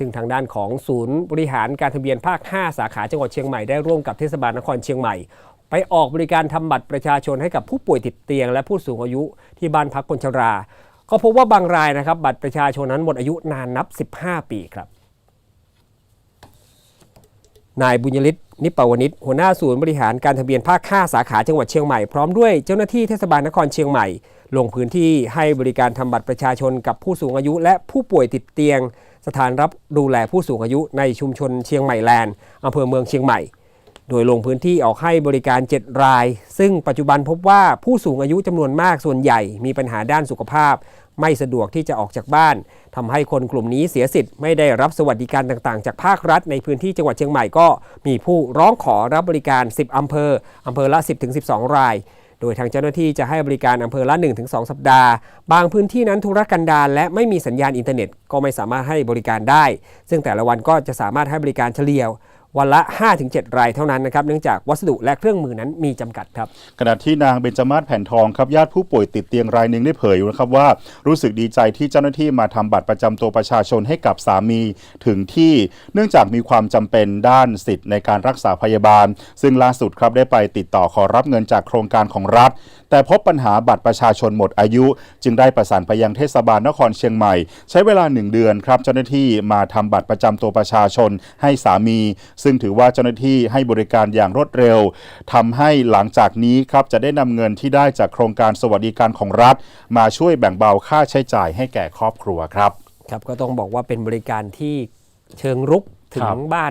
ซึ่งทางด้านของศูนย์บริหารการทะเบียนภาค 5 สาขาจังหวัดเชียงใหม่ได้ร่วมกับเทศบาลนครเชียงใหม่ ไปออกบริการทำบัตรประชาชนให้กับผู้ป่วยติดเตียง และผู้สูงอายุที่บ้านพักคนชรา ก็พบว่าบางรายนะครับ บัตรประชาชนนั้นหมดอายุนานนับ 15 ปีครับนายบุญยฤทธิ์นิปวนิชหัวหน้าศูนย์บริหารการทะเบียนภาค 5 สาขาจังหวัดเชียงใหม่ พร้อมด้วยเจ้าหน้าที่เทศบาลนครเชียงใหม่ ลงพื้นที่ให้บริการทำบัตรประชาชนกับผู้สูงอายุ และผู้ป่วยติดเตียง สถานรับดูแลผู้สูงอายุในชุมชนเชียงใหม่แลนด์อำเภอเมืองเชียงใหม่ โดยลงพื้นที่ออกให้บริการ 7 ราย ซึ่งปัจจุบันพบว่าผู้สูงอายุจำนวนมากส่วนใหญ่มีปัญหาด้านสุขภาพ ไม่สะดวกที่จะออกจากบ้านทำให้คนกลุ่มนี้เสียสิทธิ์ไม่ได้รับสวัสดิการต่างๆ จากภาครัฐ ในพื้นที่จังหวัดเชียงใหม่ก็มีผู้ร้องขอรับบริการ 10อำเภออำเภอละ 10-12 ราย โดยทางเจ้าหน้าที่จะให้บริการอำเภอละ 1-2 สัปดาห์ บางพื้นที่นั้นธุรกันดารและไม่มีสัญญาณอินเทอร์เน็ต ก็ไม่สามารถให้บริการได้ ซึ่งแต่ละวันก็จะสามารถให้บริการเฉลี่ย วันละ 5-7 รายเท่านั้นนะครับเนื่องจากวัสดุและเครื่องมือนั้นมีจำกัดครับขณะที่นางเบญจมาศแผ่นทองครับญาติผู้ป่วยติดเตียงรายหนึ่งได้เผยนะครับว่ารู้สึกดีใจที่เจ้าหน้าที่มาทำบัตรประจำตัวประชาชนให้กับสามีถึงที่เนื่องจากมีความจำเป็นด้านสิทธิ์ในการรักษาพยาบาล ซึ่งล่าสุดครับได้ไปติดต่อขอรับเงินจากโครงการของรัฐ แต่พบปัญหาบัตรประชาชนหมดอายุ จึงได้ประสานไปยังเทศบาลนครเชียงใหม่ ใช้เวลาหนึ่งเดือนครับเจ้าหน้าที่มาทำบัตรประจำตัวประชาชนให้สามีซึ่งถือว่าเจ้าหน้าที่ให้บริการอย่างรวดเร็วทำให้หลังจากนี้ครับจะได้นำเงินที่ได้จากโครงการสวัสดิการของรัฐ มาช่วยแบ่งเบาค่าใช้จ่ายให้แก่ครอบครัวครับ ครับก็ต้องบอกว่าเป็นบริการที่เชิงรุกถึครังบบ้าน